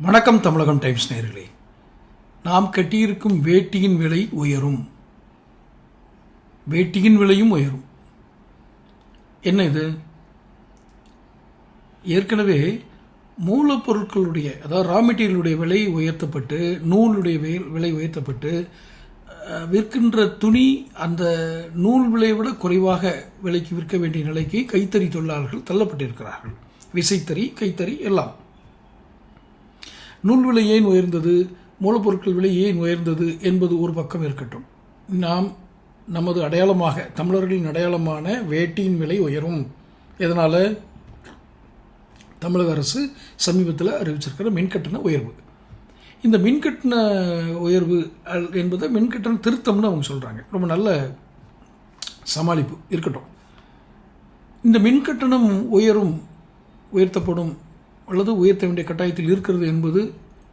வணக்கம் தமிழகம் டைம்ஸ் நேர்களே. நாம் கட்டியிருக்கும் வேட்டியின் விலை உயரும். வேட்டியின் விலையும் உயரும். என்ன இது? ஏற்கனவே மூலப்பொருட்களுடைய அதாவது ரா மெட்டீரியலுடைய விலை உயர்த்தப்பட்டு நூலுடைய வே- விலை உயர்த்தப்பட்டு விற்கின்ற துணி அந்த நூல் விலையை விட குறைவாக விலைக்கு விற்க வேண்டிய நிலைக்கு கைத்தறி தொழிலாளர்கள் தள்ளப்பட்டிருக்கிறார்கள். விசைத்தறி கைத்தறி எல்லாம். நூல் விலை ஏன் உயர்ந்தது? மூலப்பொருட்கள் விலை ஏன் உயர்ந்தது? என்பது ஒரு பக்கம் இருக்கட்டும். நாம் நமது அடையாளமாக தமிழர்களின் அடையாளமான வேட்டியின் விலை உயரும். இதனால் தமிழக அரசு சமீபத்தில் அறிவிச்சிருக்கிற மின்கட்டண உயர்வு. இந்த மின்கட்டண உயர்வு அல்- என்பதை மின்கட்டண திருத்தம்னு அவங்க சொல்கிறாங்க ரொம்ப நல்ல சமாளிப்பு இருக்கட்டும். இந்த மின்கட்டணம் உயரும் உயர்த்தப்படும் அல்லது உயர்த்த வேண்டிய கட்டாயத்தில் இருக்கிறது என்பது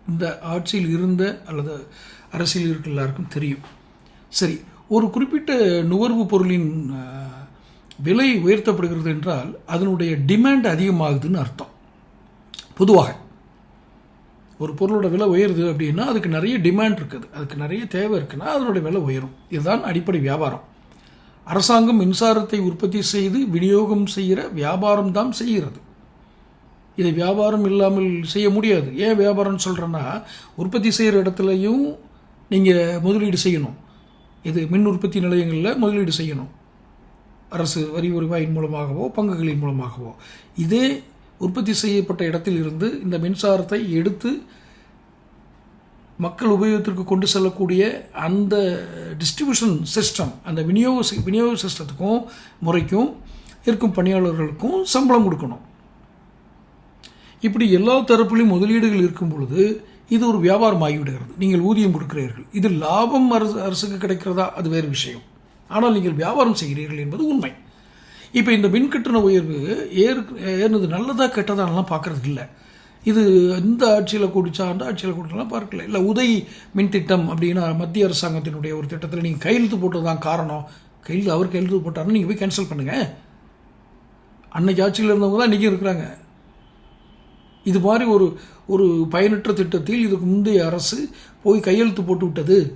இந்த ஆட்சியில் இருந்த அல்லது அரசியல் இருக்கிற எல்லாருக்கும் தெரியும். சரி ஒரு குறிப்பிட்ட நுகர்வு பொருளின் விலை உயர்த்தப்படுகிறது என்றால் அதனுடைய டிமாண்ட் அதிகமாகுதுன்னு அர்த்தம். பொதுவாக ஒரு பொருளோட விலை உயருது அப்படின்னா அதுக்கு நிறைய டிமாண்ட் இருக்குது. அதுக்கு நிறைய தேவை இருக்குன்னா அதனுடைய விலை உயரும். இதுதான் அடிப்படை வியாபாரம். அரசாங்கம் மின்சாரத்தை உற்பத்தி செய்து விநியோகம் செய்கிற வியாபாரம் தான் செய்கிறது. இதை வியாபாரம் இல்லாமல் செய்ய முடியாது. ஏன் வியாபாரம்னு சொல்கிறேன்னா உற்பத்தி செய்கிற இடத்துலையும் நீங்கள் முதலீடு செய்யணும். இது மின் உற்பத்தி நிலையங்களில் முதலீடு செய்யணும். அரசு வரி வருவாயின் மூலமாகவோ பங்குகளின் மூலமாகவோ. இதே உற்பத்தி செய்யப்பட்ட இடத்தில் இருந்து இந்த மின்சாரத்தை எடுத்து மக்கள் உபயோகத்திற்கு கொண்டு செல்லக்கூடிய அந்த டிஸ்ட்ரிபியூஷன் சிஸ்டம் அந்த விநியோக சி- விநியோக சிஸ்டத்துக்கும் முறைக்கும் இருக்கும் பணியாளர்களுக்கும் சம்பளம் கொடுக்கணும். இப்படி எல்லா தரப்புலையும் முதலீடுகள் இருக்கும் பொழுது இது ஒரு வியாபாரம் ஆகிவிடுகிறது நீங்கள் ஊதியம் கொடுக்கிறீர்கள். இது லாபம் அரசு அரசுக்கு கிடைக்கிறதா? அது வேறு விஷயம். ஆனால் நீங்கள் வியாபாரம் செய்கிறீர்கள் என்பது உண்மை. இப்போ இந்த மின்கட்டண உயர்வு ஏறு ஏறினது நல்லதா கெட்டதானலாம் பார்க்கறது இல்லை. இது இந்த ஆட்சியில் குடிச்சா அந்த ஆட்சியில் கொடுத்தாலும் பார்க்கல. இல்லை உதய் மின் திட்டம் அப்படின்னா மத்திய அரசாங்கத்தினுடைய ஒரு திட்டத்தில் நீங்கள் கையெழுத்து போட்டது தான் காரணம். கையெழுத்து அவர் கையெழுத்து போட்டாருன்னு நீங்கள் போய் கேன்சல் பண்ணுங்கள் அன்னைக்கு ஆட்சியில் இருந்தவங்க தான் இன்றைக்கி இருக்கிறாங்க. இது மாதிரி ஒரு ஒரு பயனற்ற திட்டத்தில் இதுக்கு முந்தைய அரசு போய் கையெழுத்து போட்டுவிட்டது.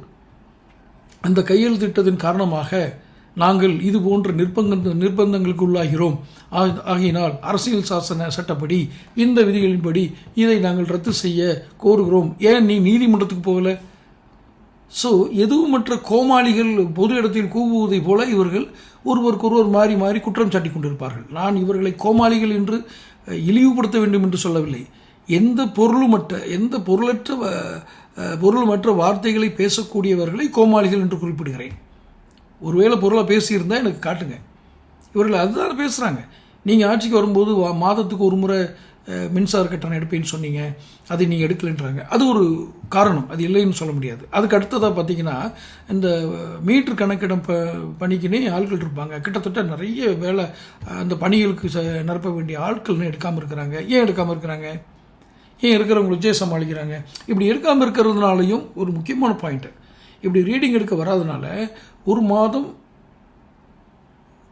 அந்த கையெழுத்திட்டத்தின் காரணமாக நாங்கள் இது போன்ற நிர்பந்த நிர்பந்தங்களுக்கு உள்ளாகிறோம். ஆ- ஆகையினால் அரசியல் சாசன சட்டப்படி இந்த விதிகளின்படி இதை நாங்கள் ரத்து செய்ய கோருகிறோம். ஏன் நீ நீதிமன்றத்துக்கு போகல? ஸோ எதுவுமற்ற கோமாளிகள் பொது இடத்தில் கூவுவதை போல இவர்கள் ஒருவருக்கொருவர் மாறி மாறி குற்றம் சாட்டி கொண்டிருப்பார்கள். நான் இவர்களை கோமாளிகள் என்று இழிவுபடுத்த வேண்டும் என்று சொல்லவில்லை. எந்த பொருளுமற்ற எந்த பொருளற்ற பொருளுமற்ற வார்த்தைகளை பேசக்கூடியவர்களை கோமாளிகள் என்று குறிப்பிடுகிறேன். ஒருவேளை பொருளை பேசியிருந்தால் எனக்கு காட்டுங்க. இவர்கள் அதுதான் பேசுகிறாங்க நீங்கள் ஆட்சிக்கு வரும்போது வா- மாதத்துக்கு ஒரு முறை மின்சார கட்டணம் எடுப்பேன்னு சொன்னீங்க அதை நீங்கள் எடுக்கலைன்றாங்க. அது ஒரு காரணம் அது இல்லைன்னு சொல்ல முடியாது. அதுக்கு அடுத்ததாக பார்த்தீங்கன்னா இந்த மீட்டர் கணக்கிடம் ப பணிக்குன்னே ஆட்கள் இருப்பாங்க. கிட்டத்தட்ட நிறைய வேலை அந்த பணிகளுக்கு ச நிரப்ப வேண்டிய ஆட்கள்னு எடுக்காமல் இருக்கிறாங்க. ஏன் எடுக்காமல் இருக்கிறாங்க? ஏன் இருக்கிறவங்க வச்சே சமாளிக்கிறாங்க? இப்படி எடுக்காமல் இருக்கிறதுனாலையும் ஒரு முக்கியமான பாயிண்ட்டு இப்படி ரீடிங் எடுக்க வராதனால ஒரு மாதம்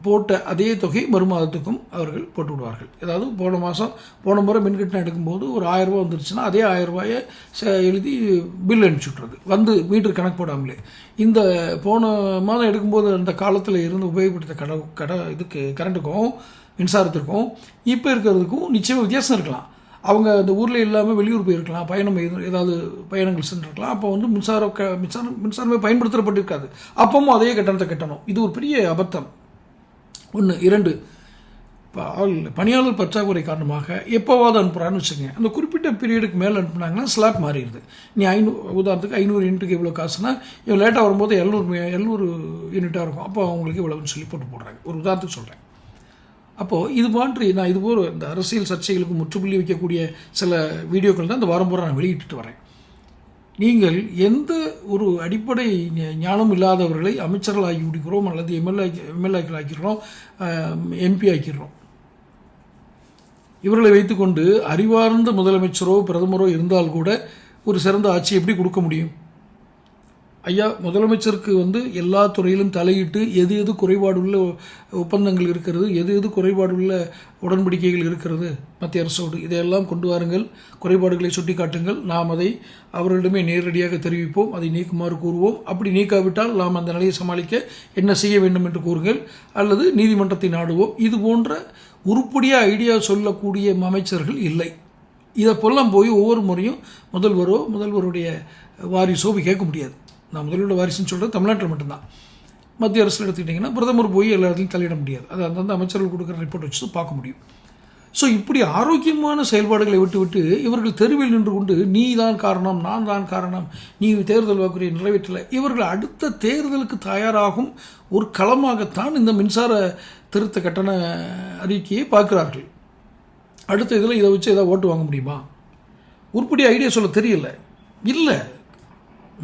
போட்ட அதே தொகை மறு மாதத்துக்கும் அவர்கள் போட்டு விடுவார்கள் ஏதாவது போன மாதம் போன முறை மின்கட்டணம் எடுக்கும்போது ஒரு ஆயிரரூபா வந்துருச்சுன்னா அதே ஆயிரரூபாயை ச- எழுதி பில் அனுப்பிச்சி விட்றது வந்து மீட்டர் கணக்கு போடாமலே. இந்த போன மாதம் எடுக்கும்போது அந்த காலத்தில் இருந்து உபயோகப்படுத்த கட கட இதுக்கு கரண்ட்டுக்கும் மின்சாரத்திற்கும் இப்போ இருக்கிறதுக்கும் நிச்சயமாக வித்தியாசம் இருக்கலாம். அவங்க அந்த ஊரில் இல்லாமல் வெளியூர் போயிருக்கலாம் பயணம் ஏதாவது பயணங்கள் சென்றிருக்கலாம். அப்போ வந்து மின்சாரம் க மின்சாரம் மின்சாரமே பயன்படுத்தப்பட்டிருக்காது. அப்பவும் அதே கட்டணத்தை கட்டணும். இது ஒரு பெரிய அபத்தம். ஒன்று இரண்டு பணியாளர் பற்றாக்குறை காரணமாக எப்போவாவது அனுப்புகிறான்னு வச்சுக்கோங்க. அந்த குறிப்பிட்ட பீரியடுக்கு மேலே அனுப்புனாங்கன்னா ஸ்லாப் மாறிடுது. நீ ஐநூறு உதாரணத்துக்கு ஐநூறு யூனிட்டுக்கு இவ்வளோ காசுனா இவன் லேட்டாக வரும்போது எழுநூறு எழுநூறு யூனிட்டாக இருக்கும். அப்போ அவங்களுக்கு இவ்வளோன்னு சொல்லி போட்டு போடுறாங்க. ஒரு உதாரணத்துக்கு சொல்கிறேன் அப்போது இது மாதிரி நான் இதுபோல் இந்த அரசியல் சர்ச்சைகளுக்கு முற்றுப்புள்ளி வைக்கக்கூடிய சில வீடியோக்கள் தான் இந்த வாரம் பூரா நான் வெளியிட்டு வரேன். நீங்கள் எந்த ஒரு அடிப்படை ஞானம் இல்லாதவர்களை அமைச்சர்கள் ஆக்கி விடுகிறோம் அல்லது எம்எல்ஏ எம்எல்ஏக்கள் ஆக்கிறோம் எம்பி ஆக்கிறோம் இவர்களை வைத்துக்கொண்டு அறிவார்ந்த முதலமைச்சரோ பிரதமரோ இருந்தால் கூட ஒரு சிறந்த ஆட்சி எப்படி கொடுக்க முடியும்? ஐயா முதலமைச்சருக்கு வந்து எல்லா துறையிலும் தலையிட்டு எது எது குறைபாடுள்ள ஒப்பந்தங்கள் இருக்கிறது எது எது குறைபாடுள்ள உடன்படிக்கைகள் இருக்கிறது மத்திய அரசோடு இதையெல்லாம் கொண்டு வாருங்கள் குறைபாடுகளை சுட்டிக்காட்டுங்கள். நாம் அதை அவர்களிடமே நேரடியாக தெரிவிப்போம் அதை நீக்குமாறு கூறுவோம். அப்படி நீக்காவிட்டால் நாம் அந்த நிலையை சமாளிக்க என்ன செய்ய வேண்டும் என்று கூறுங்கள் அல்லது நீதிமன்றத்தை நாடுவோம். இது போன்ற உருப்படியாக ஐடியா சொல்லக்கூடிய அமைச்சர்கள் இல்லை. இதை போலாம் போய் ஒவ்வொரு முறையும் முதல்வரோ முதல்வருடைய வாரிசோ கேட்க முடியாது. நான் முதலீடு வாரிசுன்னு சொல்கிறது தமிழ்நாட்டில் மட்டும்தான். மத்திய அரசில் எடுத்துக்கிட்டிங்கன்னா பிரதமர் போய் எல்லா இடத்துலையும் தலையிட முடியாது. அது அந்தந்த அமைச்சர்கள் கொடுக்குற ரிப்போர்ட் வச்சு பார்க்க முடியும். ஸோ இப்படி ஆரோக்கியமான செயல்பாடுகளை விட்டுவிட்டு இவர்கள் தெருவில் நின்று கொண்டு நீ தான் காரணம் நான் தான் காரணம் நீ தேர்தல் வாக்குறுதியை நிறைவேற்றலை இவர்கள் அடுத்த தேர்தலுக்கு தயாராகும் ஒரு களமாகத்தான் இந்த மின்சார திருத்த கட்டண அறிக்கையை பார்க்கிறார்கள். அடுத்த இதில் இதை வச்சு எதாவது ஓட்டு வாங்க முடியுமா? உருப்படி ஐடியா சொல்ல தெரியல. இல்லை.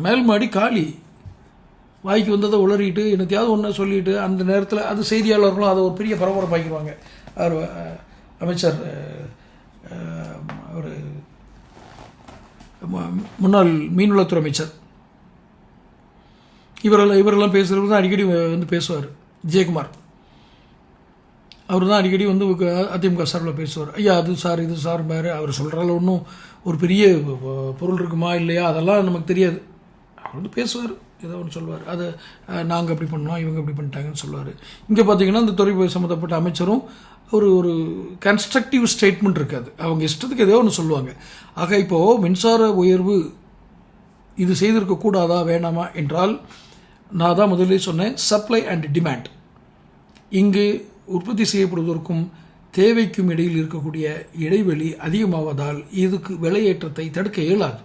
மேல் மாடி காலி. வாய்க்கு வந்ததை உளறிட்டு என்னத்தையாவது ஒன்று சொல்லிட்டு அந்த நேரத்தில் அது செய்தியாளர்களும் அதை ஒரு பெரிய பரபரப்பாக்கிடுவாங்க. அவர் அமைச்சர் ஒரு முன்னாள் மீன்வளத்துறை அமைச்சர். இவரெல்லாம் இவரெல்லாம் பேசுகிறவர் தான் அடிக்கடி வந்து பேசுவார் ஜெயக்குமார் அவர் தான் அடிக்கடி வந்து அதிமுக சார்பில் பேசுவார். ஐயா அது சார் இது சார் பாரு அவர் சொல்கிறால ஒன்றும் ஒரு பெரிய பொருள் இருக்குமா இல்லையா? அதெல்லாம் நமக்கு தெரியாது. வந்து பேசுவார். ஏதோ ஒன்று சொல்லுவார் அது நாங்கள் அப்படி பண்ணோம் இவங்க இப்படி பண்ணிட்டாங்கன்னு சொல்லுவார் இங்கே பார்த்தீங்கன்னா இந்த துறை சம்மந்தப்பட்ட அமைச்சரும் ஒரு ஒரு கன்ஸ்ட்ரக்டிவ் ஸ்டேட்மெண்ட் இருக்காது. அவங்க இஷ்டத்துக்கு ஏதோ ஒன்று சொல்லுவாங்க. ஆக இப்போது மின்சார உயர்வு இது செய்திருக்க கூடாதா வேணாமா என்றால் நான் தான் முதலில் சொன்னேன் சப்ளை அண்ட் டிமாண்ட் இங்கு உற்பத்தி செய்யப்படுவதற்கும் தேவைக்கும் இடையில் இருக்கக்கூடிய இடைவெளி அதிகமாவதால் இதுக்கு விலையேற்றத்தை தடுக்க இயலாது.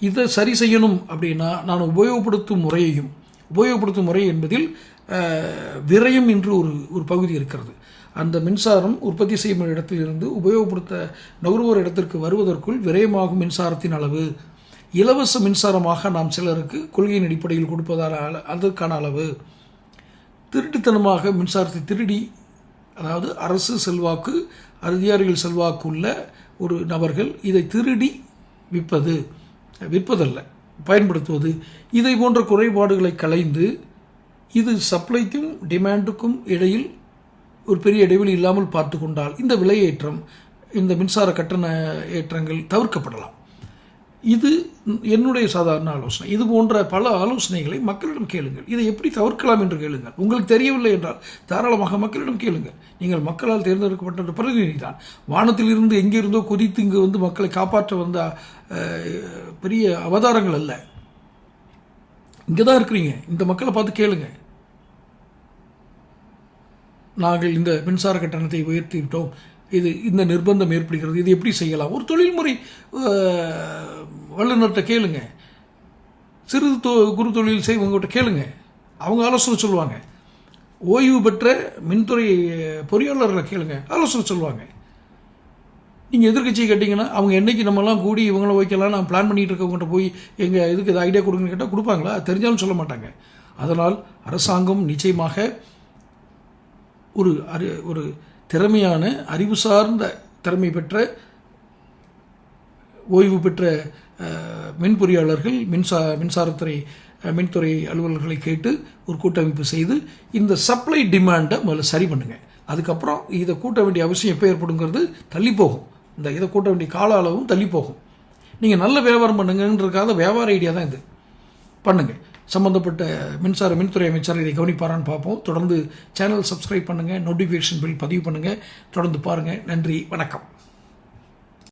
இதை சரி செய்யணும் அப்படின்னா நான் உபயோகப்படுத்தும் முறையையும் உபயோகப்படுத்தும் முறை என்பதில் விரயம் என்று ஒரு ஒரு பகுதி இருக்கிறது. அந்த மின்சாரம் உற்பத்தி செய்யும் இடத்திலிருந்து உபயோகப்படுத்த நுகர்வோர் இடத்திற்கு வருவதற்குள் விரயமாகும் மின்சாரத்தின் அளவு இலவச மின்சாரமாக நாம் சிலருக்கு கொள்கையின் அடிப்படையில் கொடுப்பதால் அள- அதற்கான அளவு திருட்டுத்தனமாக மின்சாரத்தை திருடி அதாவது அரசு செல்வாக்கு அதிகாரிகள் செல்வாக்கு உள்ள ஒரு நபர்கள் இதை திருடி விற்பது. விற்பதல்ல பயன்படுத்துவது. இதை போன்ற குறைபாடுகளை களைந்து இது சப்ளைக்கும் டிமாண்டுக்கும் இடையில் ஒரு பெரிய இடைவெளி இல்லாமல் பார்த்து கொண்டால் இந்த விலையேற்றம் இந்த மின்சார கட்டண ஏற்றங்கள் தவிர்க்கப்படலாம். இது என்னுடைய சாதாரண ஆலோசனை. இது போன்ற பல ஆலோசனைகளை மக்களிடம் கேளுங்கள். இதை எப்படி தவிர்க்கலாம் என்று கேளுங்கள். உங்களுக்கு தெரியவில்லை என்றால் தாராளமாக மக்களிடம் கேளுங்கள். நீங்கள் மக்களால் தேர்ந்தெடுக்கப்பட்ட பிரதிநிதி தான் வானத்திலிருந்து எங்கிருந்தோ குதித்து இங்கு வந்து மக்களை காப்பாற்ற வந்த பெரிய அவதாரங்கள் அல்ல. இங்கே தான் இருக்கிறீங்க. இந்த மக்களை பார்த்து கேளுங்க. நாங்கள் இந்த மின்சார கட்டணத்தை உயர்த்தி விட்டோம். இது இந்த நிர்பந்தம் ஏற்படுகிறது. இது எப்படி செய்யலாம்? ஒரு தொழில்முறை வல்லுநர்கிட்ட கேளுங்க. சிறு தொ குறு தொழில் செய்வங்ககிட்ட கேளுங்க. அவங்க ஆலோசனை சொல்லுவாங்க. ஓய்வு பெற்ற மின்துறை பொறியாளர்களை கேளுங்க. ஆலோசனை சொல்லுவாங்க. நீங்கள் எதிர்கட்சியை கேட்டிங்கன்னா அவங்க என்னைக்கு நம்மலாம் கூடி இவங்கள வைக்கலாம் நான் பிளான் பண்ணிகிட்டு இருக்கவங்ககிட்ட போய் எங்கள் இதுக்கு இது ஐடியா கொடுங்கன்னு கேட்டால் கொடுப்பாங்களா? தெரிஞ்சாலும் சொல்ல மாட்டாங்க. அதனால் அரசாங்கம் நிச்சயமாக ஒரு ஒரு திறமையான அறிவு சார்ந்த திறமை பெற்ற ஓய்வு பெற்ற மின் பொறியாளர்கள் மின்சா மின்சாரத்துறை மின்துறை அலுவலர்களை கேட்டு ஒரு கூட்டமைப்பு செய்து இந்த சப்ளை டிமாண்டை முதல்ல சரி பண்ணுங்கள் அதுக்கப்புறம் இதை கூட்ட வேண்டிய அவசியம் எப்போ ஏற்படுங்கிறது தள்ளி போகும். இந்த இதை கூட்ட வேண்டிய கால அளவும் தள்ளி போகும். நீங்கள் நல்ல வியாபாரம் பண்ணுங்கன்றதுக்காக வியாபார ஐடியா தான் இது. பண்ணுங்கள் சம்பந்தப்பட்ட மின்சார மின்துறை அமைச்சர் இதை கவனிப்பாரான்னு பார்ப்போம். தொடர்ந்து சேனல் சப்ஸ்கிரைப் பண்ணுங்கள் நோட்டிஃபிகேஷன் பில் பதிவு பண்ணுங்கள் தொடர்ந்து பாருங்கள் நன்றி வணக்கம்.